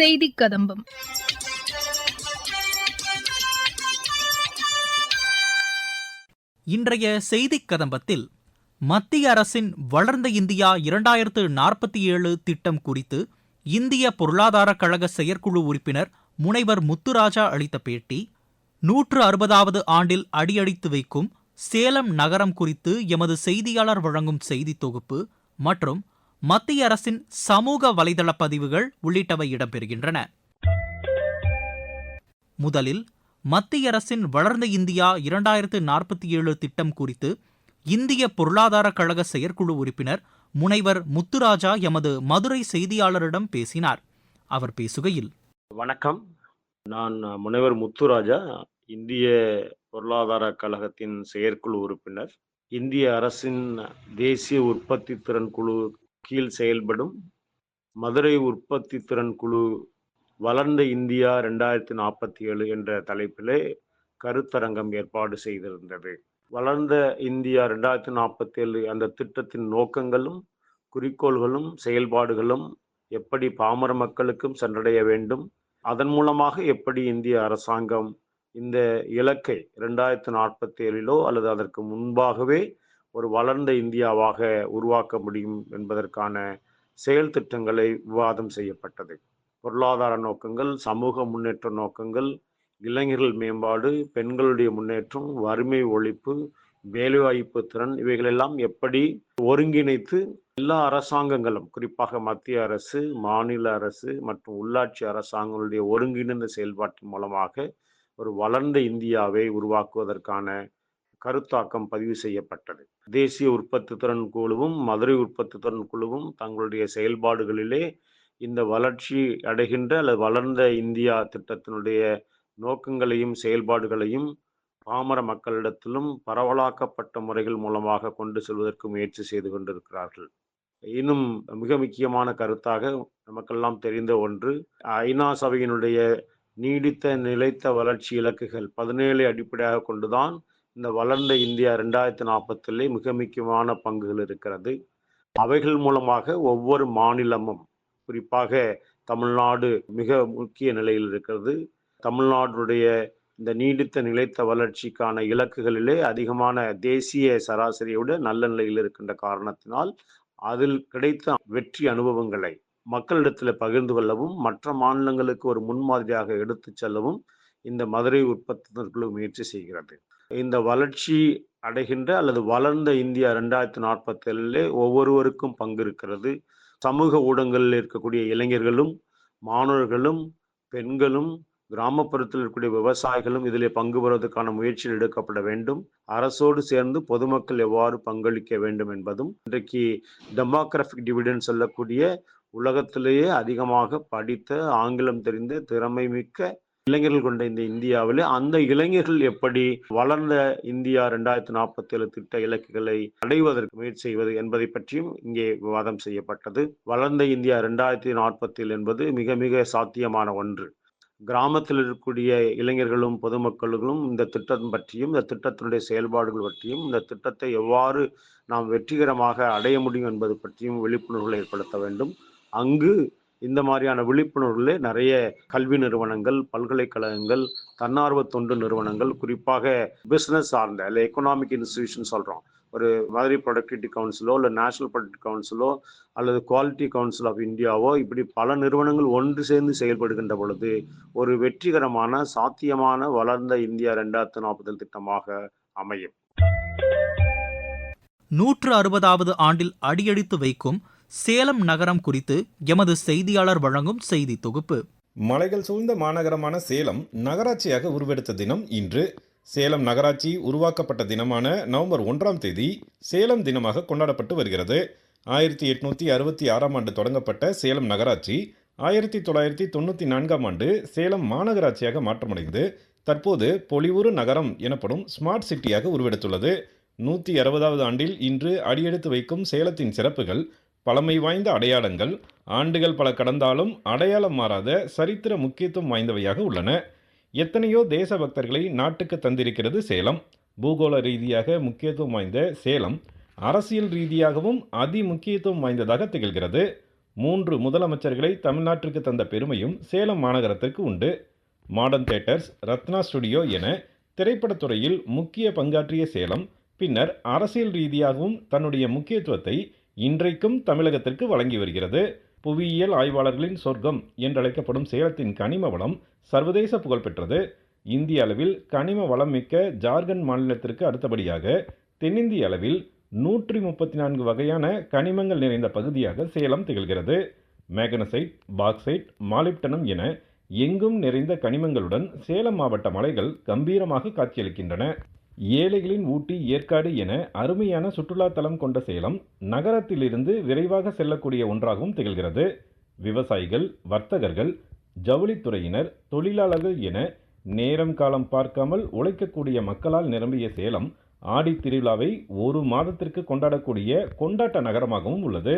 செய்தி கதம்பம் இன்றைய செய்தி கதம்பத்தில் மத்திய அரசின் வளர்ந்த இந்தியா இரண்டாயிரத்து நாற்பத்தி ஏழு திட்டம் குறித்து இந்திய பொருளாதார கழக செயற்குழு உறுப்பினர் முனைவர் முத்துராஜா அளித்த பேட்டி நூற்று அறுபதாவது ஆண்டில் அடியடித்து வைக்கும் சேலம் நகரம் குறித்து எமது செய்தியாளர் வழங்கும் செய்தி தொகுப்பு மற்றும் மத்திய அரசின் சமூக வலைதள பதிவுகள் உள்ளிட்டவை இடம்பெறுகின்றன. முதலில் மத்திய அரசின் வளர்ந்த இந்தியா இரண்டாயிரத்து நாற்பத்தி ஏழு திட்டம் குறித்து இந்திய பொருளாதார கழக செயற்குழு உறுப்பினர் முனைவர் முத்துராஜா எமது மதுரை செய்தியாளரிடம் பேசினார். அவர் பேசுகையில் வணக்கம். நான் முனைவர் முத்துராஜா இந்திய பொருளாதார கழகத்தின் செயற்குழு உறுப்பினர். இந்திய அரசின் தேசிய உற்பத்தி திறன் குழு கீழ் செயல்படும். மதுரை உற்பத்தி திறன் குழு வளர்ந்த இந்தியா ரெண்டாயிரத்தி நாற்பத்தி ஏழு என்ற தலைப்பிலே கருத்தரங்கம் ஏற்பாடு செய்திருந்தது. வளர்ந்த இந்தியா ரெண்டாயிரத்தி நாற்பத்தி ஏழு அந்த திட்டத்தின் நோக்கங்களும் குறிக்கோள்களும் செயல்பாடுகளும் எப்படி பாமர மக்களுக்கும் சென்றடைய வேண்டும் அதன் மூலமாக எப்படி இந்திய அரசாங்கம் இந்த இலக்கை ரெண்டாயிரத்தி நாற்பத்தி ஏழிலோ அல்லது அதற்கு முன்பாகவே ஒரு வளர்ந்த இந்தியாவாக உருவாக்க முடியும் என்பதற்கான செயல் திட்டங்களை விவாதம் செய்யப்பட்டது. பொருளாதார நோக்கங்கள் சமூக முன்னேற்ற நோக்கங்கள் இளைஞர்கள் மேம்பாடு பெண்களுடைய முன்னேற்றம் வறுமை ஒழிப்பு வேலைவாய்ப்பு திறன் இவைகளெல்லாம் எப்படி ஒருங்கிணைத்து எல்லா அரசாங்கங்களும் குறிப்பாக மத்திய அரசு மாநில அரசு மற்றும் உள்ளாட்சி அரசாங்கங்களுடைய ஒருங்கிணைந்த செயல்பாட்டின் மூலமாக ஒரு வளர்ந்த இந்தியாவை உருவாக்குவதற்கான கருத்தாக்கம் பதிவு செய்யப்பட்டது. தேசிய உற்பத்தி திறன் குழுவும் மதுரை உற்பத்தி திறன் குழுவும் தங்களுடைய செயல்பாடுகளிலே இந்த வளர்ச்சி அடைகின்ற அல்லது வளர்ந்த இந்தியா திட்டத்தினுடைய நோக்கங்களையும் செயல்பாடுகளையும் பாமர மக்களிடத்திலும் பரவலாக்கப்பட்ட முறைகள் மூலமாக கொண்டு செல்வதற்கு முயற்சி செய்து கொண்டிருக்கிறார்கள். இன்னும் மிக முக்கியமான கருத்தாக நமக்கெல்லாம் தெரிந்த ஒன்று ஐநா சபையினுடைய நீடித்த நிலைத்த வளர்ச்சி இலக்குகள் பதினேழு அடிப்படையாக கொண்டுதான் இந்த வளர்ந்த இந்தியா ரெண்டாயிரத்தி நாற்பத்திலே மிக முக்கியமான பங்குகள் இருக்கிறது. அவைகள் மூலமாக ஒவ்வொரு மாநிலமும் குறிப்பாக தமிழ்நாடு மிக முக்கிய நிலையில் இருக்கிறது. தமிழ்நாடுடைய இந்த நீடித்த நிலைத்த வளர்ச்சிக்கான இலக்குகளிலே அதிகமான தேசிய சராசரியோட நல்ல நிலையில் இருக்கின்ற காரணத்தினால் அதில் கிடைத்த வெற்றி அனுபவங்களை மக்களிடத்தில் பகிர்ந்து கொள்ளவும் மற்ற மாநிலங்களுக்கு ஒரு முன்மாதிரியாக எடுத்துச் செல்லவும் இந்த மதுரை உற்பத்தி குழு முயற்சி செய்கிறது. இந்த வளர்ச்சி அடைகின்ற அல்லது வளர்ந்த இந்தியா ரெண்டாயிரத்தி நாற்பத்தி ஒவ்வொருவருக்கும் பங்கு இருக்கிறது சமூக ஊடகங்களில் இருக்கக்கூடிய இளைஞர்களும் மாணவர்களும் பெண்களும் கிராமப்புறத்தில் இருக்கக்கூடிய விவசாயிகளும் இதில் பங்கு பெறுவதற்கான முயற்சிகள் எடுக்கப்பட வேண்டும். அரசோடு சேர்ந்து பொதுமக்கள் எவ்வாறு பங்களிக்க வேண்டும் என்பதும் இன்றைக்கு டெமோக்ராஃபிக் டிவிடன் சொல்லக்கூடிய உலகத்திலேயே அதிகமாக படித்த ஆங்கிலம் தெரிந்த திறமை மிக்க இளைஞர்கள் கொண்ட இந்த இந்தியாவில் அந்த இளைஞர்கள் எப்படி வளர்ந்த இந்தியா ரெண்டாயிரத்தி நாற்பத்தி ஏழு திட்ட இலக்குகளை அடைவதற்கு முயற்சி செய்வது என்பதை பற்றியும் இங்கே விவாதம் செய்யப்பட்டது. வளர்ந்த இந்தியா ரெண்டாயிரத்தி நாற்பத்தி ஏழு என்பது மிக மிக சாத்தியமான ஒன்று. கிராமத்தில் இருக்கக்கூடிய இளைஞர்களும் பொதுமக்களும் இந்த திட்டம் பற்றியும் இந்த திட்டத்தினுடைய செயல்பாடுகள் பற்றியும் இந்த திட்டத்தை எவ்வாறு நாம் வெற்றிகரமாக அடைய முடியும் என்பது பற்றியும் விழிப்புணர்வுகளை ஏற்படுத்த வேண்டும். அங்கு இந்த மாதிரியான விழிப்புணர்வுகளே நிறைய கல்வி நிறுவனங்கள் பல்கலைக்கழகங்கள் தன்னார்வ தொண்டு நிறுவனங்கள் குறிப்பாக பிஸ்னஸ் சார்ந்த இல்லை எக்கனாமிக் இன்ஸ்டிடியூஷன் சொல்கிறோம் ஒரு மதுரை ப்ரொடக்டிவிட்டி கவுன்சிலோ இல்லை நேஷனல் ப்ரொடக்டிவ் கவுன்சிலோ அல்லது குவாலிட்டி கவுன்சில் ஆஃப் இந்தியாவோ இப்படி பல நிறுவனங்கள் ஒன்று சேர்ந்து செயல்படுகின்ற பொழுது ஒரு வெற்றிகரமான சாத்தியமான வளர்ந்த இந்தியா ரெண்டாயிரத்து நாற்பது திட்டமாக அமையும். நூற்று அறுபதாவது ஆண்டில் அடியெடுத்து வைக்கும் சேலம் நகரம் குறித்து எமது செய்தியாளர் வழங்கும் செய்தி தொகுப்பு. மலைகள் சூழ்ந்த மாநகரமான சேலம் நகராட்சியாக உருவெடுத்த தினம் இன்று. சேலம் நகராட்சி உருவாக்கப்பட்ட தினமான நவம்பர் ஒன்றாம் தேதி சேலம் தினமாக கொண்டாடப்பட்டு வருகிறது. ஆயிரத்தி எட்நூத்தி அறுபத்தி ஆறாம் ஆண்டு தொடங்கப்பட்ட சேலம் நகராட்சி ஆயிரத்தி தொள்ளாயிரத்தி தொண்ணூற்றி நான்காம் ஆண்டு சேலம் மாநகராட்சியாக மாற்றமடைந்து தற்போது பொலிவுறு நகரம் எனப்படும் ஸ்மார்ட் சிட்டியாக உருவெடுத்துள்ளது. நூற்றி அறுபதாவது ஆண்டில் இன்று அடியெடுத்து வைக்கும் சேலத்தின் சிறப்புகள் பழமை வாய்ந்த அடையாளங்கள். ஆண்டுகள் பல கடந்தாலும் அடையாளம் மாறாத சரித்திர முக்கியத்துவம் வாய்ந்தவையாக உள்ளன. எத்தனையோ தேசபக்தர்களை நாட்டுக்கு தந்திருக்கிறது சேலம். பூகோள ரீதியாக முக்கியத்துவம் வாய்ந்த சேலம். அரசியல் ரீதியாகவும் அதி முக்கியத்துவம் வாய்ந்ததாக திகழ்கிறது. மூன்று முதலமைச்சர்களை தமிழ்நாட்டிற்கு தந்த பெருமையும் சேலம் மாநகரத்திற்கு உண்டு. மாடர்ன் தேட்டர்ஸ் ரத்னா ஸ்டுடியோ என திரைப்படத்துறையில் முக்கிய பங்காற்றிய சேலம். பின்னர் அரசியல் ரீதியாகவும் தன்னுடைய முக்கியத்துவத்தை இன்றைக்கும் தமிழகத்திற்கு வழங்கி வருகிறது. புவியியல் ஆய்வாளர்களின் சொர்க்கம் என்றழைக்கப்படும் சேலத்தின் கனிம வளம் சர்வதேச புகழ்பெற்றது இந்திய அளவில் கனிம வளம் மிக்க ஜார்க்கண்ட் மாநிலத்திற்கு அடுத்தபடியாக தென்னிந்திய அளவில் நூற்றி முப்பத்தி நான்கு வகையான கனிமங்கள் நிறைந்த பகுதியாக சேலம் திகழ்கிறது. மேகனசைட் பாக்சைட் மாலிப்டனம் என எங்கும் நிறைந்த கனிமங்களுடன் சேலம் மாவட்ட மலைகள் கம்பீரமாக காட்சியளிக்கின்றன. ஏழைகளின் ஊட்டி ஏற்காடு என அருமையான சுற்றுலா தலம் கொண்ட சேலம் நகரத்திலிருந்து விரைவாக செல்லக்கூடிய ஒன்றாகவும் திகழ்கிறது. விவசாயிகள் வர்த்தகர்கள் ஜவுளித்துறையினர் தொழிலாளர்கள் என நேரம் காலம் பார்க்காமல் உழைக்கக்கூடிய மக்களால் நிரம்பிய சேலம் ஆடி திருவிழாவை ஒரு மாதத்திற்கு கொண்டாடக்கூடிய கொண்டாட்ட நகரமாகவும் உள்ளது.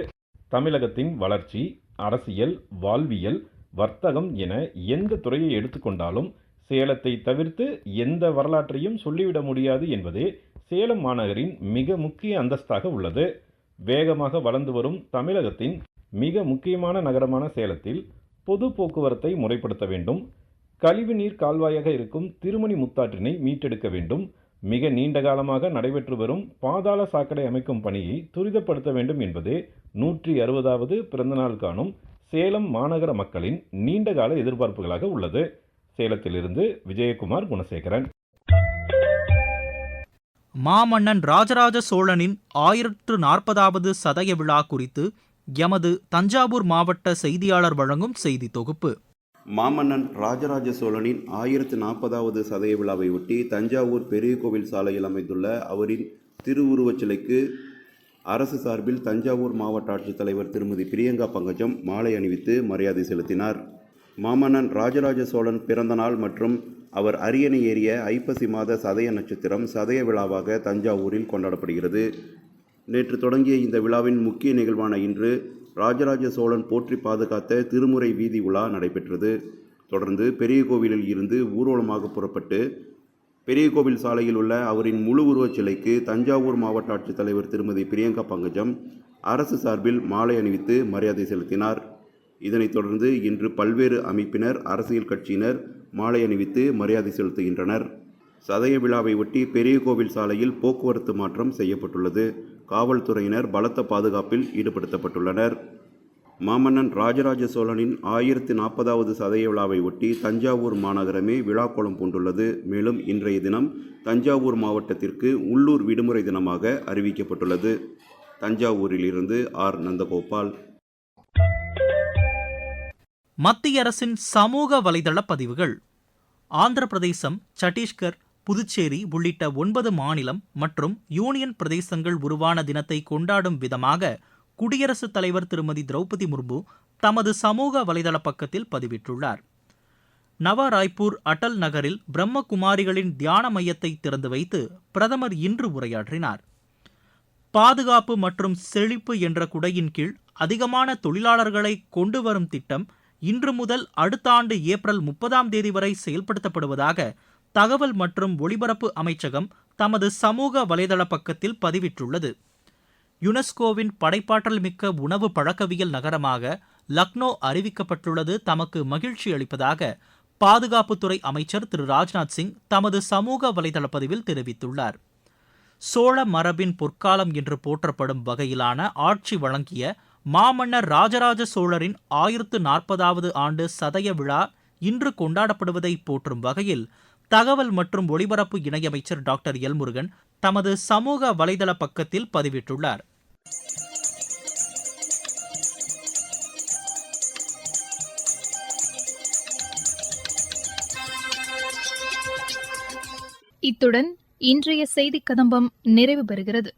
தமிழகத்தின் வளர்ச்சி அரசியல் வாழ்வியல் வர்த்தகம் என எந்த துறையை எடுத்துக்கொண்டாலும் சேலத்தை தவிர்த்து எந்த வரலாற்றையும் சொல்லிவிட முடியாது என்பதே சேலம் மாநகரின் மிக முக்கிய அந்தஸ்தாக உள்ளது. வேகமாக வளர்ந்து வரும் தமிழகத்தின் மிக முக்கியமான நகரமான சேலத்தில் பொது போக்குவரத்தை முறைப்படுத்த வேண்டும். கழிவுநீர் கால்வாயாக இருக்கும் திருமணி முத்தாற்றினை மீட்டெடுக்க வேண்டும். மிக நீண்ட காலமாக நடைபெற்று வரும் பாதாள சாக்கடை அமைக்கும் பணியை துரிதப்படுத்த வேண்டும் என்பதே நூற்றி அறுபதாவது பிறந்தநாள் காணும் சேலம் மாநகர மக்களின் நீண்டகால எதிர்பார்ப்புகளாக உள்ளது. சேலத்திலிருந்து விஜயகுமார் குணசேகரன். மாமன்னன் ராஜராஜ சோழனின் ஆயிரத்து நாற்பதாவது சதய விழா குறித்து எமது தஞ்சாவூர் மாவட்ட செய்தியாளர் வழங்கும் செய்தி தொகுப்பு. மாமன்னன் ராஜராஜ சோழனின் ஆயிரத்து நாற்பதாவது சதய விழாவை ஒட்டி தஞ்சாவூர் பெரிய கோவில் சாலையில் அமைந்துள்ள அவரின் திருவுருவச் சிலைக்கு அரசு சார்பில் தஞ்சாவூர் மாவட்ட ஆட்சித்தலைவர் திருமதி பிரியங்கா பங்கஜம் மாலை அணிவித்து மரியாதை செலுத்தினார். மாமன்னன் ராஜராஜ சோழன் பிறந்தநாள் மற்றும் அவர் அரியணை ஏறிய ஐப்பசி மாத சதய நட்சத்திரம் சதய விழாவாக தஞ்சாவூரில் கொண்டாடப்படுகிறது. நேற்று தொடங்கிய இந்த விழாவின் முக்கிய நிகழ்வான இன்று ராஜராஜ சோழன் போற்றி பாதுகாத்த திருமுறை வீதி உலா நடைபெற்றது. தொடர்ந்து பெரிய கோவிலில் இருந்து ஊர்வலமாக புறப்பட்டு பெரிய கோவில் சாலையில் உள்ள அவரின் முழு உருவச் சிலைக்கு தஞ்சாவூர் மாவட்ட ஆட்சித்தலைவர் திருமதி பிரியங்கா பங்கஜம் அரசு சார்பில் மாலை அணிவித்து மரியாதை செலுத்தினார். இதனைத் தொடர்ந்து இன்று பல்வேறு அமைப்பினர் அரசியல் கட்சியினர் மாலை அணிவித்து மரியாதை செலுத்துகின்றனர். சதய விழாவை ஒட்டி பெரிய கோவில் சாலையில் போக்குவரத்து மாற்றம் செய்யப்பட்டுள்ளது. காவல்துறையினர் பலத்த பாதுகாப்பில் ஈடுபடுத்தப்பட்டுள்ளனர். மாமன்னன் ராஜராஜ சோழனின் ஆயிரத்தி நாற்பதாவது சதய விழாவை ஒட்டி தஞ்சாவூர் மாநகரமே விழாக்கோலம் பூண்டுள்ளது. மேலும் இன்றைய தினம் தஞ்சாவூர் மாவட்டத்திற்கு உள்ளூர் விடுமுறை தினமாக அறிவிக்கப்பட்டுள்ளது. தஞ்சாவூரிலிருந்து ஆர். நந்தகோபால் மத்திய அரசின் சமூக வலைதள பதிவுகள். ஆந்திர பிரதேசம் சத்தீஸ்கர் புதுச்சேரி உள்ளிட்ட ஒன்பது மாநிலம் மற்றும் யூனியன் பிரதேசங்கள் உருவான தினத்தை கொண்டாடும் விதமாக குடியரசுத் தலைவர் திருமதி திரௌபதி முர்மு தமது சமூக வலைதள பக்கத்தில் பதிவிட்டுள்ளார். நவா ராய்ப்பூர் அடல் நகரில் பிரம்மகுமாரிகளின் தியான மையத்தை திறந்து வைத்து பிரதமர் இன்று உரையாற்றினார். பாதுகாப்பு மற்றும் செழிப்பு என்ற குடையின் கீழ் அதிகமான தொழிலாளர்களை கொண்டு வரும் திட்டம் இன்று முதல் அடுத்த ஆண்டு ஏப்ரல் முப்பதாம் தேதி வரை செயல்படுத்தப்படுவதாக தகவல் மற்றும் ஒளிபரப்பு அமைச்சகம் தமது சமூக வலைதள பக்கத்தில் பதிவிட்டுள்ளது. யுனெஸ்கோவின் படைப்பாற்றல் மிக்க உணவு பழக்கவியல் நகரமாக லக்னோ அறிவிக்கப்பட்டுள்ளது. தமக்கு மகிழ்ச்சி அளிப்பதாக பாதுகாப்புத்துறை அமைச்சர் திரு. ராஜ்நாத் சிங் தமது சமூக வலைதள பதிவில் தெரிவித்துள்ளார். சோழ மரபின் பொற்காலம் என்று போற்றப்படும் வகையிலான ஆட்சி வழங்கிய மாமன்னர் ராஜராஜ சோழரின் ஆயிரத்து நாற்பதாவது ஆண்டு சதய விழா இன்று கொண்டாடப்படுவதை போற்றும் வகையில் தகவல் மற்றும் ஒலிபரப்பு இணையமைச்சர் டாக்டர் எல் முருகன் தமது சமூக வலைதள பக்கத்தில் பதிவிட்டுள்ளார். இத்துடன் இன்றைய செய்திக் கதம்பம் நிறைவு பெறுகிறது.